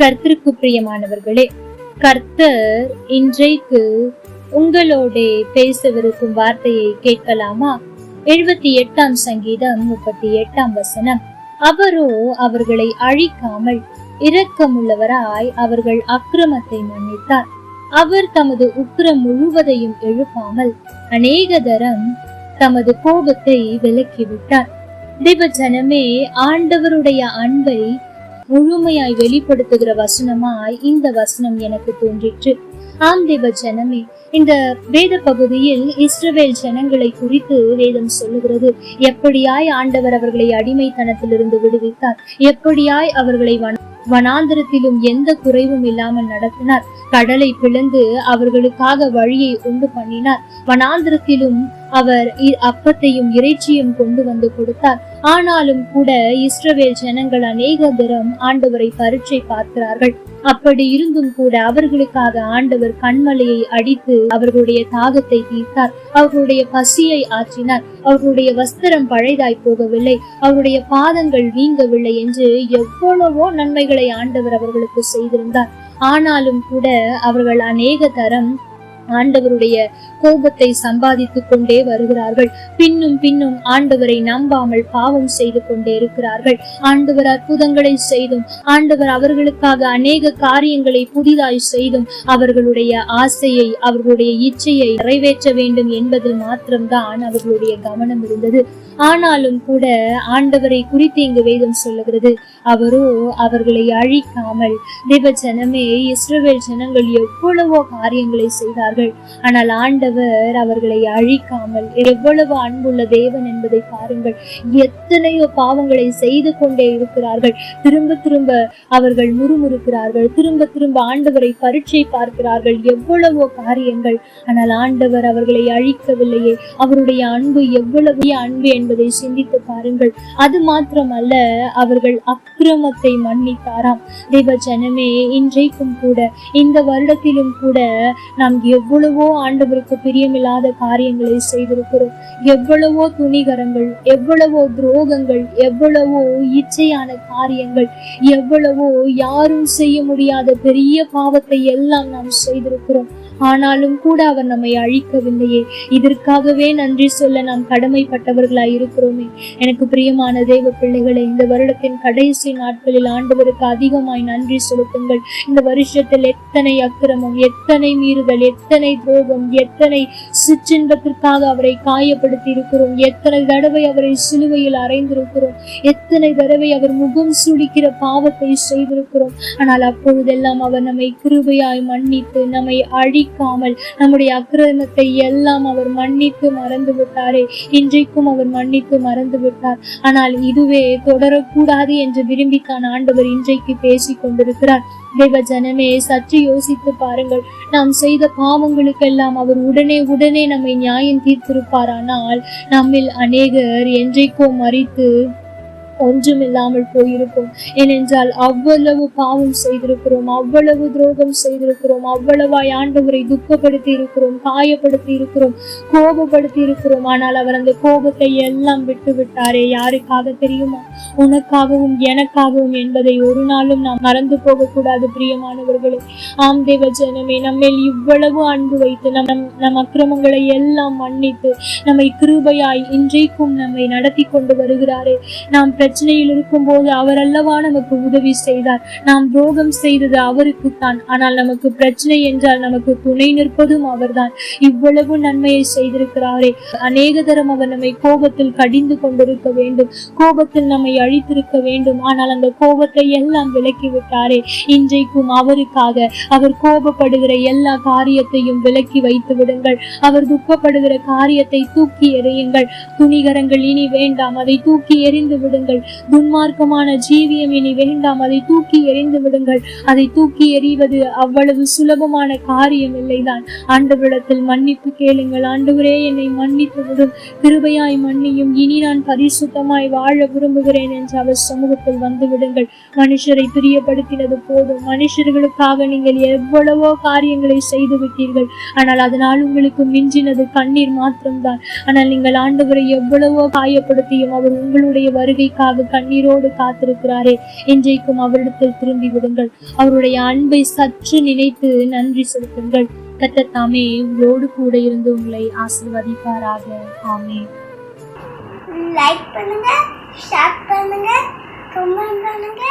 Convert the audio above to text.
கர்த்தருக்கு பிரியமானவர்களே கர்த்தர் இன்றைக்கு உங்களோட பேசவிருக்கும் வார்த்தையை கேட்கலாமா? எழுபத்தி எட்டாம் சங்கீதம் முப்பத்தி எட்டாம் வசனம். அவரோ அவர்களை அழிக்காமல் இரக்கமுள்ளவராய் அவர்கள் அக்கிரமத்தை மன்னித்தார். அவர் தமது உக்கிரம் முழுவதையும் எழுப்பாமல் அநேக தரம் தமது கோபத்தை விலக்கிவிட்டார். தேவ ஜனமே ஆண்டவருடைய அன்பை முழுமையாய் வெளிப்படுத்துகிற வசனமாய் இந்த வசனம் எனக்கு தோன்றிற்று. ஆம் தேவ ஜனமே இந்த வேத பகுதியில் இஸ்ரவேல் ஜனங்களை குறித்து வேதம் சொல்லுகிறது. எப்படியாய் ஆண்டவர் அவர்களை அடிமைத்தனத்திலிருந்து விடுவித்தார். எப்படியாய் அவர்களை வனாந்திரத்திலும் எந்த குறைவும் இல்லாமல் நடத்தினார். கடலை பிளந்து அவர்களுக்காக வழியை உண்டு பண்ணினார். வனாந்திரத்திலும் அவர் இ- அப்பத்தையும் இறைச்சியும் கொண்டு வந்து கொடுத்தார். ஆனாலும் கூட இஸ்ரவேல் ஜனங்கள் அநேக தரம் ஆண்டவரை பரீட்சை பார்க்கிறார்கள். அப்படி இருந்தும் கூட அவர்களுக்காக ஆண்டவர் கண்மலையை அடித்து அவர்களுடைய தாகத்தை தீர்த்தார். அவர்களுடைய பசியை ஆற்றினார். அவர்களுடைய வஸ்திரம் பழைதாய் போகவில்லை. அவருடைய பாதங்கள் வீங்கவில்லை என்று எவ்வளவோ நன்மைகளை ஆண்டவர் அவர்களுக்கு செய்திருந்தார். ஆனாலும் கூட அவர்கள் அநேக தரம் ஆண்டவருடைய கோபத்தை சம்பாதித்துக் கொண்டே வருகிறார்கள். பின்னும் பின்னும் ஆண்டவரை நம்பாமல் பாவம் செய்து கொண்டே இருக்கிறார்கள். ஆண்டவர் அற்புதங்களை செய்தும் ஆண்டவர் அவர்களுக்காக அநேக காரியங்களை புதிதாய் செய்தும் அவர்களுடைய ஆசையை அவர்களுடைய இச்சையை நிறைவேற்ற வேண்டும் என்பதில் மாத்திரம்தான் அவர்களுடைய கவனம் இருந்தது. ஆனாலும் கூட ஆண்டவரை குறித்து இங்கு வேதம் சொல்லுகிறது. அவரோ அவர்களை அழிக்காமல் தேவ ஜனமே இஸ்ரவேல் ஜனங்கள் எவ்வளவோ காரியங்களை செய்தார்கள். இருந்தார்கள் ஆனால் ஆண்டவர் அவர்களை அழிக்காமல் எவ்வளவு அன்புள்ள தேவன் என்பதை பாருங்கள். எத்தனையோ பாவங்களை செய்து கொண்டே இருக்கிறார்கள். திரும்ப திரும்ப அவர்கள் முறுமுறுக்கிறார்கள். திரும்ப திரும்ப ஆண்டவரை பரீட்சை பார்க்கிறார்கள். எவ்வளவோ காரியங்கள். ஆனால் ஆண்டவர் அவர்களை அழிக்கவில்லையே. அவருடைய அன்பு எவ்வளவு அன்பு என்பதை சிந்தித்து பாருங்கள். அது மாத்திரமல்ல அவர்கள் அக்கிரமத்தை மன்னித்தாராம். தேவ ஜனமே இன்றைக்கும் கூட இந்த வருடத்திலும் கூட நாம் எவ் எவ்வளவோ ஆண்டவருக்கு பிரியமில்லாத காரியங்களை செய்திருக்கிறோம். எவ்வளவோ துணிகரங்கள் எவ்வளவோ துரோகங்கள் எவ்வளவோ இச்சையான காரியங்கள் எவ்வளவோ யாரும் செய்ய முடியாத பெரிய பாவத்தை எல்லாம் நாம் செய்திருக்கிறோம். ஆனாலும் கூட அவர் நம்மை அழிக்கவில்லையே. இதற்காகவே நன்றி சொல்ல நாம் கடமைப்பட்டவர்களாய் இருக்கிறோமே. எனக்கு பிரியமான தெய்வ பிள்ளைகளை இந்த வருடத்தின் கடைசி நாட்களில் ஆண்டவருக்கு அதிகமாய் நன்றி செலுத்துங்கள். இந்த வருஷத்தில் எத்தனை அக்கிரமம் எத்தனை மீறுதல் எத்தனை துரோகம் எத்தனை சிற்றின்பத்திற்காக அவரை காயப்படுத்தி இருக்கிறோம் எத்தனை தடவை அவரை சிலுவையில் அறைந்திருக்கிறோம் எத்தனை தடவை அவர் முகம் சுடிக்கிற பாவத்தை செய்திருக்கிறோம். ஆனால் அப்பொழுதெல்லாம் அவர் நம்மை கிருபையாய் மன்னித்து நம்மை அழிக்காமல் நம்முடைய அக்கிரமத்தை எல்லாம் அவர் மன்னித்து மறந்து விட்டாரே இன்றைக்கும் அவர் மன்னித்து மறந்து விட்டார் ஆனால் இதுவே தொடரக்கூடாது என்று விரும்பித்தான் ஆண்டவர் இன்றைக்கு பேசிக் கொண்டிருக்கிறார் தேவ ஜனமே சற்று யோசித்து பாருங்கள். நாம் செய்த பாவங்களுக்கெல்லாம் அவர் உடனே உடனே நம்மை நியாயம் தீர்த்திருப்பாரானால் நம்மில் அநேகர் என்றைக்கோ மறித்து ஒன்றுமில்லாமல் போயிருக்கும். ஏனென்றால் அவ்வளவு பாவம் செய்திருக்கிறோம் அவ்வளவு துரோகம் செய்திருக்கிறோம் அவ்வளவாய் ஆண்டவரை துக்கப்படுத்தி இருக்கிறோம் காயப்படுத்தி இருக்கிறோம் கோபப்படுத்தி இருக்கிறோம் ஆனால் அவர் அந்த கோபத்தை எல்லாம் விட்டு விட்டாரே யாருக்காக தெரியுமா? உனக்காகவும் எனக்காகவும் என்பதை ஒரு நாளும் நாம் மறந்து போகக்கூடாது பிரியமானவர்களே. ஆம் தேவ ஜனமே நம்மேல் இவ்வளவு அன்பு வைத்து நம் நம் அக்கிரமங்களை எல்லாம் மன்னித்து நம்மை கிருபையாய் இன்றைக்கும் நம்மை நடத்தி கொண்டு வருகிறாரே. நாம் பிரச்சனையில் இருக்கும்போது அவர் அல்லவா நமக்கு உதவி செய்தார். நாம் துரோகம் செய்தது அவருக்குத்தான். ஆனால் நமக்கு பிரச்சனை என்றால் நமக்கு துணை நிற்பதும் அவர்தான். இவ்வளவு நன்மையை செய்திருக்கிறாரே. அநேக தரம் அவர் நம்மை கோபத்தில் கடிந்து கொண்டிருக்க வேண்டும். கோபத்தில் நம்மை அழித்திருக்க வேண்டும். ஆனால் அந்த கோபத்தை எல்லாம் விலக்கி விட்டாரே இன்றைக்கும் அவருக்காக அவர் கோபப்படுகிற எல்லா காரியத்தையும் விலக்கி வைத்து விடுங்கள். அவர் துக்கப்படுகிற காரியத்தை தூக்கி எறியுங்கள். துணிகரங்கள் இனி வேண்டாம். அதை தூக்கி எறிந்து விடுங்கள். துன்மார்க்கமான ஜீவியம் இனி வேண்டாம். அதை தூக்கி எறிந்து விடுங்கள். அதை தூக்கி எறிவது அவ்வளவு சுலபமான காரியம் இல்லைதான். ஆண்டவரிடத்தில் மன்னிப்பு கேளுங்கள். ஆண்டவரே என்னை மன்னித்து விடும் கிருபையாய் மன்னியும். இனி நான் பரிசுத்தமாய் வாழ விரும்புகிறேன் என்று அவர் சமூகத்தில் வந்து விடுங்கள். மனுஷரை பிரியப்படுத்தினது போதும். மனுஷர்களுக்காக நீங்கள் எவ்வளவோ காரியங்களை செய்து விட்டீர்கள். ஆனால் அதனால் உங்களுக்கு மிஞ்சினது கண்ணீர் மாத்திரம்தான். ஆனால் நீங்கள் ஆண்டவரை எவ்வளவோ காயப்படுத்தியும் அவர் உங்களுடைய வருகைக்காக உங்களுக்காக கண்ணீரோடு காத்திருக்கிறாரே. இன்றைக்கும் அவரிடத்தில் திரும்பி விடுங்கள். அவருடைய அன்பை சற்று நினைத்து நன்றி செலுத்துங்கள். கத்தத்தாமே உங்களோடு கூட இருந்து உங்களை ஆசிர்வதிப்பாராக. ஆமே லைக் பண்ணுங்க ஷேர் பண்ணுங்க கமெண்ட் பண்ணுங்க.